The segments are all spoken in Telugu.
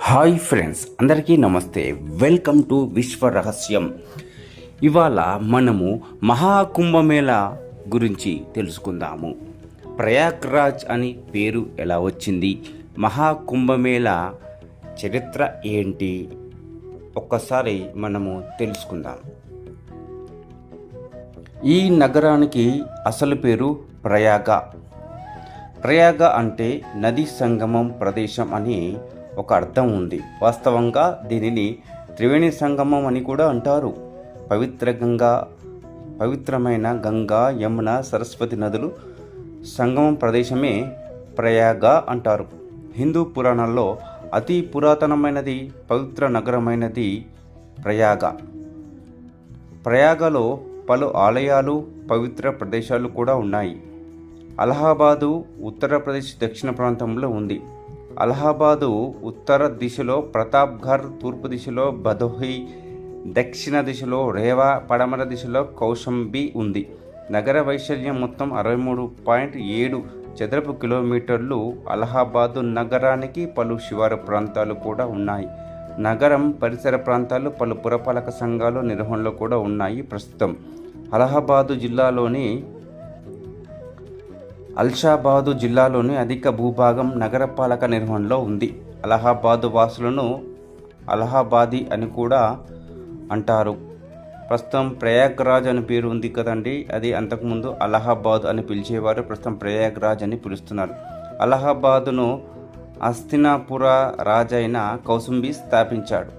హాయ్ ఫ్రెండ్స్ అందరికీ నమస్తే. వెల్కమ్ టు విశ్వ రహస్యం. ఇవాళ మనము మహాకుంభమేళ గురించి తెలుసుకుందాము. ప్రయాగ్రాజ్ అని పేరు ఎలా వచ్చింది? మహాకుంభమేళ చరిత్ర ఏంటి? ఒక్కసారి మనము తెలుసుకుందాం. ఈ నగరానికి అసలు పేరు ప్రయాగ. ప్రయాగ అంటే నది సంగమం ప్రదేశం అని ఒక అర్థం ఉంది. వాస్తవంగా దీనిని త్రివేణి సంగమం అని కూడా అంటారు. పవిత్ర గంగా పవిత్రమైన గంగా యమున సరస్వతి నదులు సంగమం ప్రదేశమే ప్రయాగ అంటారు. హిందూ పురాణాల్లో అతి పురాతనమైనది పవిత్ర నగరమైనది ప్రయాగ. ప్రయాగలో పలు ఆలయాలు పవిత్ర ప్రదేశాలు కూడా ఉన్నాయి. అలహాబాదు ఉత్తరప్రదేశ్ దక్షిణ ప్రాంతంలో ఉంది. అలహాబాదు ఉత్తర దిశలో ప్రతాప్ఘర్ తూర్పు దిశలో భదోహి దక్షిణ దిశలో రేవా పడమర దిశలో కౌశంబి ఉంది. నగర వైశాల్యం మొత్తం అరవై మూడు పాయింట్ ఏడు చదరపు కిలోమీటర్లు. అలహాబాదు నగరానికి పలు శివారు ప్రాంతాలు కూడా ఉన్నాయి. నగరం పరిసర ప్రాంతాలు పలు పురపాలక సంఘాలు నిర్వహణలో కూడా ఉన్నాయి ప్రస్తుతం. అలహాబాదు జిల్లాలోని అల్షాబాదు జిల్లాలోని అధిక భూభాగం నగరపాలక నిర్వహణలో ఉంది. అలహాబాదు వాసులను అలహాబాదీ అని కూడా అంటారు. ప్రస్తుతం ప్రయాగ్రాజ్ అని పేరు ఉంది కదండి. అది అంతకుముందు అలహాబాద్ అని పిలిచేవారు ప్రస్తుతం ప్రయాగ్రాజ్ అని పిలుస్తున్నారు. అలహాబాదును అస్తినాపుర రాజైన కౌసుంబి స్థాపించాడు.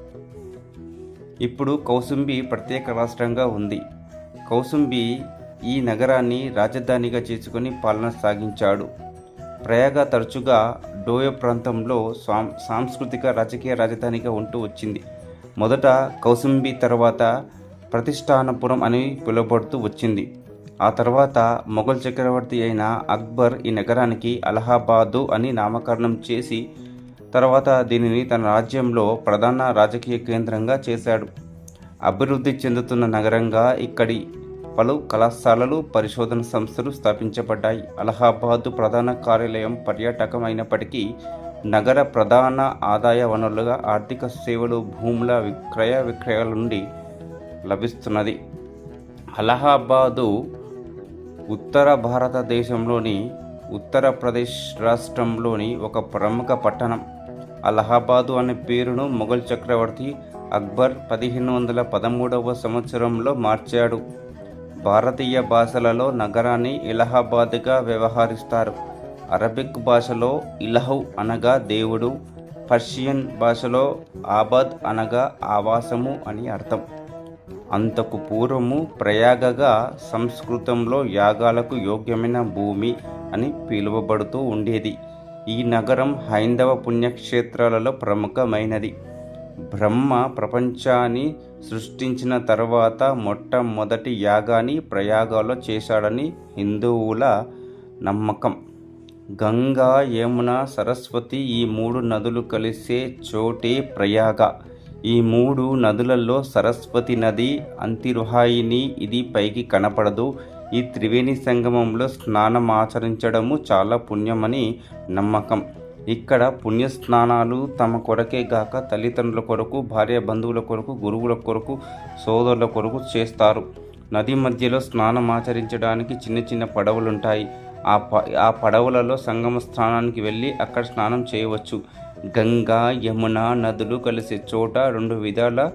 ఇప్పుడు కౌసుంబి ప్రత్యేక రాష్ట్రంగా ఉంది. కౌసుంబి ఈ నగరాన్ని రాజధానిగా చేసుకుని పాలన సాగించాడు. ప్రయాగ తరచుగా డోయ ప్రాంతంలో సాం సాంస్కృతిక రాజకీయ రాజధానిగా ఉంటూ వచ్చింది. మొదట కౌసుంబి తర్వాత ప్రతిష్టానపురం అని పిలువబడుతూ వచ్చింది. ఆ తర్వాత మొఘల్ చక్రవర్తి అయిన అక్బర్ ఈ నగరానికి అలహాబాదు అని నామకరణం చేసి తర్వాత దీనిని తన రాజ్యంలో ప్రధాన రాజకీయ కేంద్రంగా చేశాడు. అభివృద్ధి చెందుతున్న నగరంగా ఇక్కడి పలు కళాశాలలు పరిశోధన సంస్థలు స్థాపించబడ్డాయి. అలహాబాదు ప్రధాన కార్యాలయం పర్యాటకం అయినప్పటికీ నగర ప్రధాన ఆదాయ వనరులుగా ఆర్థిక సేవలు భూముల విక్రయ విక్రయాల నుండి లభిస్తున్నది. అలహాబాదు ఉత్తర భారతదేశంలోని ఉత్తరప్రదేశ్ రాష్ట్రంలోని ఒక ప్రముఖ పట్టణం. అలహాబాదు అనే పేరును మొఘల్ చక్రవర్తి అక్బర్ పదిహేను వందల పదమూడవ సంవత్సరంలో మార్చాడు. భారతీయ భాషలలో నగరాన్ని ఇలహాబాద్గా వ్యవహరిస్తారు. అరబిక్ భాషలో ఇలహు అనగా దేవుడు పర్షియన్ భాషలో ఆబాద్ అనగా ఆవాసము అని అర్థం. అంతకు పూర్వము ప్రయాగగా సంస్కృతంలో యాగాలకు యోగ్యమైన భూమి అని పిలువబడుతూ ఉండేది. ఈ నగరం హైందవ పుణ్యక్షేత్రాలలో ప్రముఖమైనది. బ్రహ్మ ప్రపంచాన్ని సృష్టించిన తర్వాత మొట్టమొదటి యాగాన్ని ప్రయాగాలో చేశాడని హిందువుల నమ్మకం. గంగా యమున సరస్వతి ఈ మూడు నదులు కలిసే చోటే ప్రయాగ. ఈ మూడు నదులలో సరస్వతి నది అంతిరుహాయిని ఇది పైకి కనపడదు. ఈ త్రివేణి సంగమంలో స్నానం ఆచరించడము చాలా పుణ్యమని నమ్మకం. ఇక్కడ పుణ్య స్నానాలు తమ కొరకే గాక తల్లిదండ్రుల కొరకు భార్య బంధువుల కొరకు గురువుల కొరకు సోదరుల కొరకు చేస్తారు. నది మధ్యలో స్నానం ఆచరించడానికి చిన్న చిన్న పడవలుంటాయి. ఆ ప ఆ పడవలలో సంగమ స్థానానికి వెళ్ళి అక్కడ స్నానం చేయవచ్చు. గంగా యమున నదులు కలిసే చోట రెండు విధాల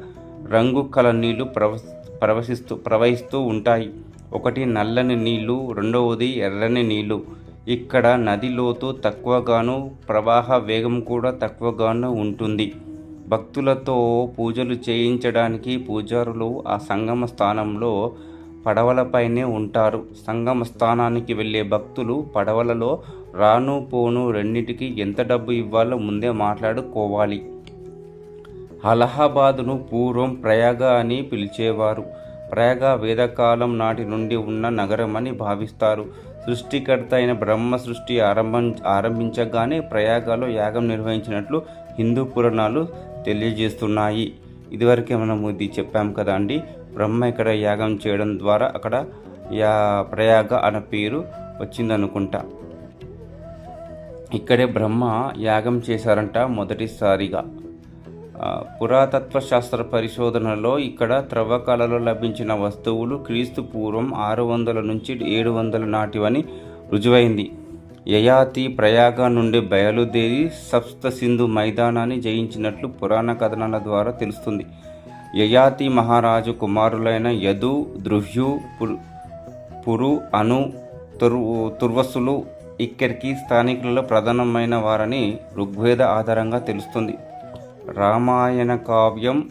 రంగు కల నీళ్ళు ప్రవ ప్రవహిస్తూ ప్రవహిస్తూ ఉంటాయి. ఒకటి నల్లని నీళ్ళు రెండవది ఎర్రని నీళ్ళు. ఇక్కడ నది లోతు తక్కువగాను ప్రవాహ వేగం కూడా తక్కువగాను ఉంటుంది. భక్తులతో పూజలు చేయించడానికి పూజారులు ఆ సంగమ స్థానంలో పడవలపైనే ఉంటారు. సంగమ స్థానానికి వెళ్ళే భక్తులు పడవలలో రాను పోను రెండింటికి ఎంత డబ్బు ఇవ్వాలో ముందే మాట్లాడుకోవాలి. అలహాబాదును పూర్వం ప్రయాగ అని పిలిచేవారు. ప్రయాగ వేదకాలం నాటి నుండి ఉన్న నగరమని భావిస్తారు. సృష్టికర్త అయిన బ్రహ్మ సృష్టి ఆరంభం ఆరంభించగానే ప్రయాగాలో యాగం నిర్వహించినట్లు హిందూ పురాణాలు తెలియజేస్తున్నాయి. ఇదివరకే మనం ఇది చెప్పాం కదా అండి. బ్రహ్మ ఇక్కడ యాగం చేయడం ద్వారా అక్కడ యా ప్రయాగ అనే పేరు వచ్చిందనుకుంటా. ఇక్కడే బ్రహ్మ యాగం చేశారంట మొదటిసారిగా. పురాతత్వ శాస్త్ర పరిశోధనలో ఇక్కడ త్రవ్వకాలలో లభించిన వస్తువులు క్రీస్తు పూర్వం ఆరు వందల నుంచి ఏడు వందల నాటివని రుజువైంది. యయాతి ప్రయాగ నుండి బయలుదేరి సప్త సింధు మైదానాన్ని జయించినట్లు పురాణ కథనాల ద్వారా తెలుస్తుంది. యయాతి మహారాజు కుమారులైన యదు దృహ్యు పురు పురు అను తురు తుర్వసులు ఇక్కడికి స్థానికులలో ప్రధానమైన వారని ఋగ్వేద ఆధారంగా తెలుస్తుంది. రామాయణ కావ్యం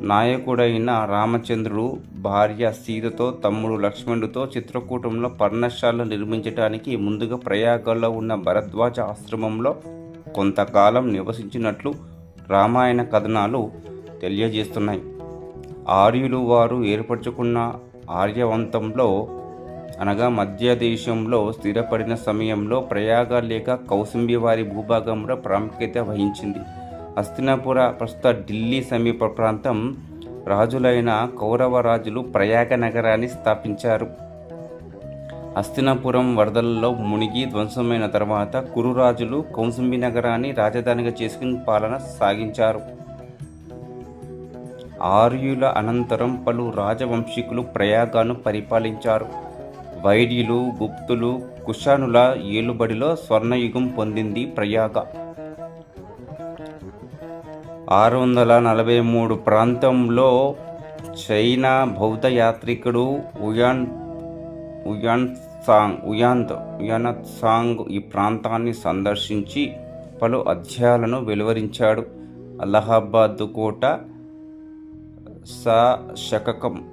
నాయకుడైన రామచంద్రుడు భార్య సీతతో తమ్ముడు లక్ష్మణుడితో చిత్రకూటంలో పర్ణశాల నిర్మించడానికి ముందుగా ప్రయాగంలో ఉన్న భరద్వాజ ఆశ్రమంలో కొంతకాలం నివసించినట్లు రామాయణ కథనాలు తెలియజేస్తున్నాయి. ఆర్యులు వారు ఏర్పరచుకున్న ఆర్యవంతంలో అనగా మధ్య దేశంలో స్థిరపడిన సమయంలో ప్రయాగ లేక కౌసుంబి వారి భూభాగంలో ప్రాముఖ్యత వహించింది. హస్తినాపుర ప్రస్తుత ఢిల్లీ సమీప ప్రాంతం రాజులైన కౌరవ రాజులు ప్రయాగ నగరాన్ని స్థాపించారు. హస్తినాపురం వరదలలో మునిగి ధ్వంసమైన తర్వాత కురు రాజులు కౌసుంబి నగరాన్ని రాజధానిగా చేసుకుని పాలన సాగించారు. ఆర్యుల అనంతరం పలు రాజవంశీకులు ప్రయాగాను పరిపాలించారు. వైద్యులు గుప్తులు కుషానుల ఏలుబడిలో స్వర్ణయుగం పొందింది ప్రయాగ. ఆరు వందల నలభై మూడు ప్రాంతంలో చైనా బౌద్ధ యాత్రికుడు ఉయాన్ ఉయాన్ సాంగ్ ఉయాంత్ ఉయానత్ సాంగ్ ఈ ప్రాంతాన్ని సందర్శించి పలు అధ్యాయాలను వెలువరించాడు. అలహాబాద్ కోట సా శకకం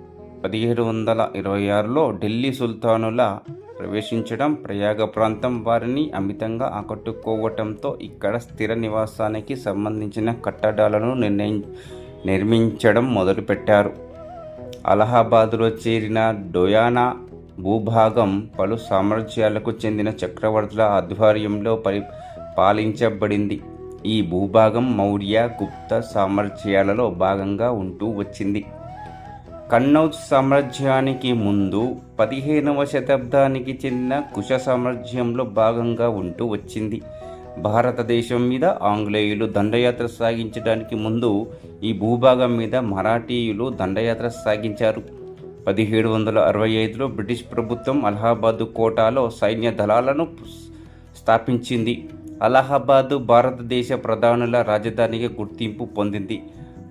పదిహేడు వందల ఇరవై ఆరులో ఢిల్లీ సుల్తానుల ప్రవేశించడం ప్రయాగ ప్రాంతం వారిని అమితంగా ఆకట్టుకోవటంతో ఇక్కడ స్థిర నివాసానికి సంబంధించిన కట్టడాలను నిర్ణయి నిర్మించడం మొదలుపెట్టారు. అలహాబాదులో చేరిన డొయానా భూభాగం పలు సామ్రాజ్యాలకు చెందిన చక్రవర్తుల ఆధ్వర్యంలో పరి పాలించబడింది. ఈ భూభాగం మౌర్య గుప్త సామ్రాజ్యాలలో భాగంగా ఉంటూ వచ్చింది. కన్నౌజ్ సామ్రాజ్యానికి ముందు పదిహేనవ శతాబ్దానికి చెందిన కుష సామ్రాజ్యంలో భాగంగా ఉంటూ వచ్చింది. భారతదేశం మీద ఆంగ్లేయులు దండయాత్ర సాగించడానికి ముందు ఈ భూభాగం మీద మరాఠీయులు దండయాత్ర సాగించారు. పదిహేడు వందల అరవై ఐదులో బ్రిటిష్ ప్రభుత్వం అలహాబాదు కోటాలో సైన్య దళాలను స్థాపించింది. అలహాబాదు భారతదేశ ప్రధానుల రాజధానిగా గుర్తింపు పొందింది.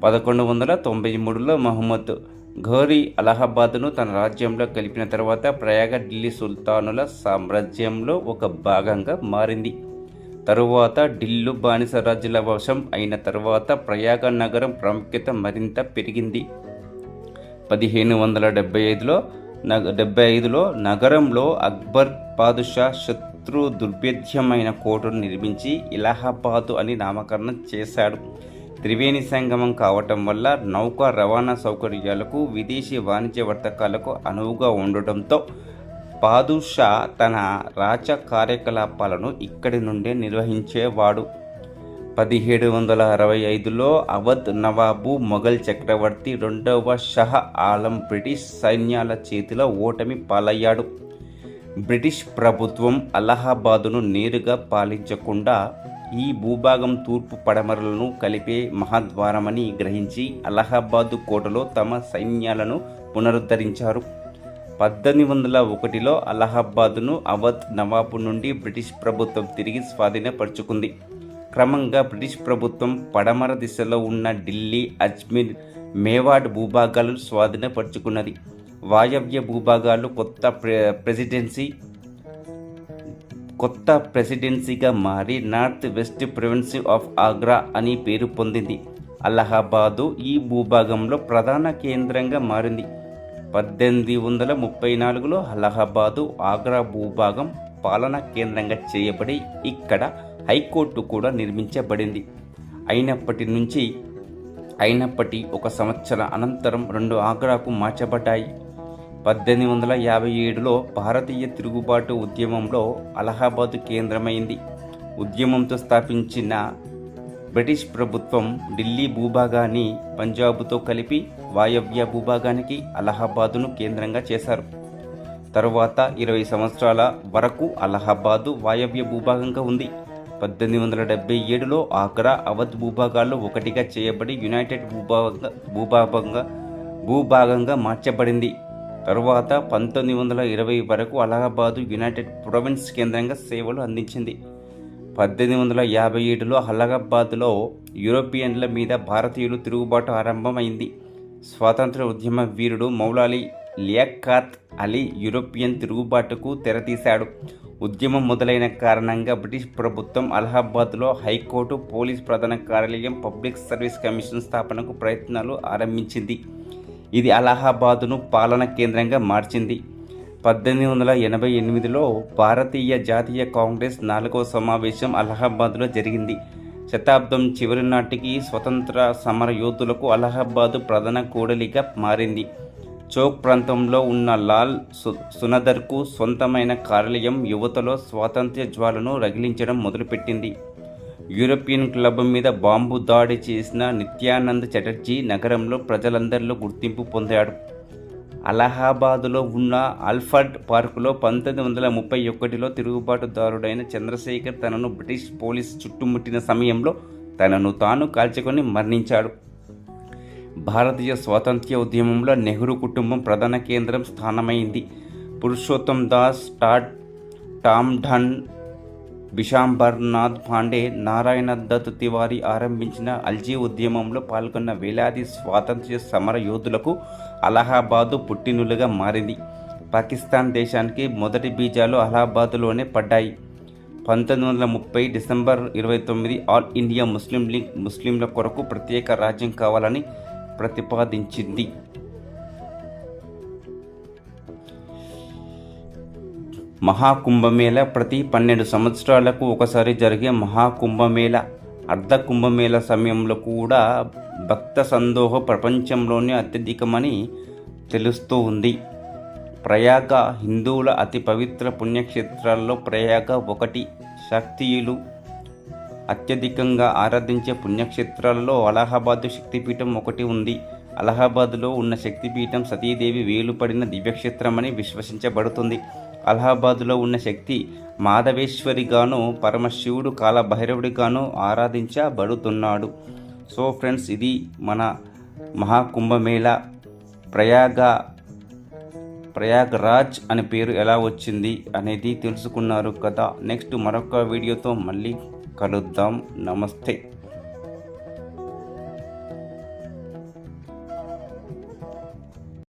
పదకొండు వందల తొంభై మూడులో మహమ్మద్ ఘోరీ అలహాబాద్ను తన రాజ్యంలో కలిపిన తర్వాత ప్రయాగ ఢిల్లీ సుల్తానుల సామ్రాజ్యంలో ఒక భాగంగా మారింది. తరువాత ఢిల్లు బానిస రాజ్యుల వశం అయిన తర్వాత ప్రయాగ నగరం ప్రాముఖ్యత మరింత పెరిగింది. పదిహేను వందల డెబ్బై ఐదులో నగ డెబ్బై ఐదులో నగరంలో అక్బర్ పాదుషా శత్రు దుర్భేద్యమైన కోటను నిర్మించి ఇలహాబాదు అని నామకరణం చేశాడు. త్రివేణి సంగమం కావటం వల్ల నౌక రవాణా సౌకర్యాలకు విదేశీ వాణిజ్య వర్తకాలకు అనువుగా ఉండటంతో పాదుషా తన రాజ కార్యకలాపాలను ఇక్కడి నుండే నిర్వహించేవాడు. పదిహేడు వందల అరవై ఐదులో అవధ్ నవాబు మొఘల్ చక్రవర్తి రెండవ షహ ఆలం బ్రిటిష్ సైన్యాల చేతిలో ఓటమి పాలయ్యాడు. బ్రిటిష్ ప్రభుత్వం అలహాబాదును నేరుగా పాలించకుండా ఈ భూభాగం తూర్పు పడమరలను కలిపే మహాద్వారమని గ్రహించి అలహాబాదు కోటలో తమ సైన్యాలను పునరుద్ధరించారు. పద్దెనిమిది వందల ఒకటిలో అలహాబాదును అవధ్ నవాబు నుండి బ్రిటిష్ ప్రభుత్వం తిరిగి స్వాధీనపరుచుకుంది. క్రమంగా బ్రిటిష్ ప్రభుత్వం పడమర దిశలో ఉన్న ఢిల్లీ అజ్మీర్ మేవాడ్ భూభాగాలను స్వాధీనపరుచుకున్నది. వాయవ్య భూభాగాలు కొత్త ప్రె ప్రెసిడెన్సీ కొత్త ప్రెసిడెన్సీగా మారి north west province of Agra అని పేరు పొందింది. అలహాబాదు ఈ భూభాగంలో ప్రధాన కేంద్రంగా మారింది. పద్దెనిమిది వందల ముప్పై నాలుగులో అలహాబాదు ఆగ్రా భూభాగం పాలనా కేంద్రంగా చేయబడి ఇక్కడ హైకోర్టు కూడా నిర్మించబడింది. అయినప్పటి నుంచి అయినప్పటి ఒక సంవత్సర అనంతరం రెండు ఆగ్రాకు మార్చబడ్డాయి. పద్దెనిమిది వందల యాభై ఏడులో భారతీయ తిరుగుబాటు ఉద్యమంలో అలహాబాదు కేంద్రమైంది. ఉద్యమంతో స్థాపించిన బ్రిటిష్ ప్రభుత్వం ఢిల్లీ భూభాగాన్ని పంజాబుతో కలిపి వాయవ్య భూభాగానికి అలహాబాదును కేంద్రంగా చేశారు. తరువాత ఇరవై సంవత్సరాల వరకు అలహాబాదు వాయవ్య భూభాగంగా ఉంది. పద్దెనిమిది వందల డెబ్బై ఏడులో ఆగ్రా అవధ్ భూభాగాల్లో ఒకటిగా చేయబడి యునైటెడ్ భూభాగంగా భూభాగంగా భూభాగంగా మార్చబడింది. తరువాత పంతొమ్మిది వందల ఇరవై వరకు అలహాబాదు యునైటెడ్ ప్రొవిన్స్ కేంద్రంగా సేవలు అందించింది. పద్దెనిమిది వందల యాభై ఏడులో అలహాబాద్లో యూరోపియన్ల మీద భారతీయులు తిరుగుబాటు ఆరంభమైంది. స్వాతంత్ర ఉద్యమ వీరుడు మౌలాలి లియాఖాత్ అలీ యూరోపియన్ తిరుగుబాటుకు తెరతీశాడు. ఉద్యమం మొదలైన కారణంగా బ్రిటిష్ ప్రభుత్వం అలహాబాద్లో హైకోర్టు పోలీస్ ప్రధాన కార్యాలయం పబ్లిక్ సర్వీస్ కమిషన్ స్థాపనకు ప్రయత్నాలు ఆరంభించింది. ఇది అలహాబాదును పాలన కేంద్రంగా మార్చింది. పద్దెనిమిది వందల ఎనభై ఎనిమిదిలో భారతీయ జాతీయ కాంగ్రెస్ నాలుగవ సమావేశం అలహాబాద్లో జరిగింది. శతాబ్దం చివరి నాటికి స్వతంత్ర సమర యోధులకు అలహాబాదు ప్రధాన కూడలిగా మారింది. చౌక్ ప్రాంతంలో ఉన్న లాల్ సు సునదర్కు సొంతమైన కార్యాలయం యువతలో స్వాతంత్ర్య జ్వాలను రగిలించడం మొదలుపెట్టింది. యూరోపియన్ క్లబ్ మీద బాంబు దాడి చేసిన నిత్యానంద్ చటర్జీ నగరంలో ప్రజలందరిలో గుర్తింపు పొందాడు. అలహాబాదులో ఉన్న ఆల్ఫర్డ్ పార్కులో పంతొమ్మిది వందల ముప్పై ఒకటిలో తిరుగుబాటుదారుడైన చంద్రశేఖర్ తనను బ్రిటిష్ పోలీస్ చుట్టుముట్టిన సమయంలో తనను తాను కాల్చుకొని మరణించాడు. భారతీయ స్వాతంత్ర్య ఉద్యమంలో నెహ్రూ కుటుంబం ప్రధాన కేంద్రం స్థానమైంది. పురుషోత్తం దాస్ టాట్ టామ్ ఢన్ బిషాంబర్నాథ్ పాండే నారాయణ దత్ తివారీ ఆరంభించిన అల్జీ ఉద్యమంలో పాల్గొన్న వేలాది స్వాతంత్ర్య సమర యోధులకు అలహాబాదు పుట్టినులుగా మారింది. పాకిస్తాన్ దేశానికి మొదటి బీజాలు అలహాబాదులోనే పడ్డాయి. పంతొమ్మిది వందల ముప్పై డిసెంబర్ ఇరవై తొమ్మిది ఆల్ ఇండియా ముస్లిం లీగ్ ముస్లింల కొరకు ప్రత్యేక రాజ్యం కావాలని ప్రతిపాదించింది. మహాకుంభమేళ. ప్రతి పన్నెండు సంవత్సరాలకు ఒకసారి జరిగే మహాకుంభమేళ. అర్ధ కుంభమేళ సమయంలో కూడా భక్త సందోహ ప్రపంచంలోనే అత్యధికమని తెలుస్తూ ఉంది. ప్రయాగ హిందువుల అతి పవిత్ర పుణ్యక్షేత్రాల్లో ప్రయాగ ఒకటి. శక్తియులు అత్యధికంగా ఆరాధించే పుణ్యక్షేత్రాలలో అలహాబాద్ శక్తిపీఠం ఒకటి ఉంది. అలహాబాద్లో ఉన్న శక్తిపీఠం సతీదేవి వేలుపడిన దివ్యక్షేత్రమని విశ్వసించబడుతుంది. అలహాబాదులో ఉన్న శక్తి మాధవేశ్వరిగాను పరమశివుడు కాలభైరవుడిగాను ఆరాధించబడుతున్నాడు. సో ఫ్రెండ్స్ ఇది మన మహాకుంభమేళ. ప్రయాగ ప్రయాగరాజ్ అనే పేరు ఎలా వచ్చింది అనేది తెలుసుకున్నారు కదా. నెక్స్ట్ మరొక వీడియోతో మళ్ళీ కలుద్దాం. నమస్తే.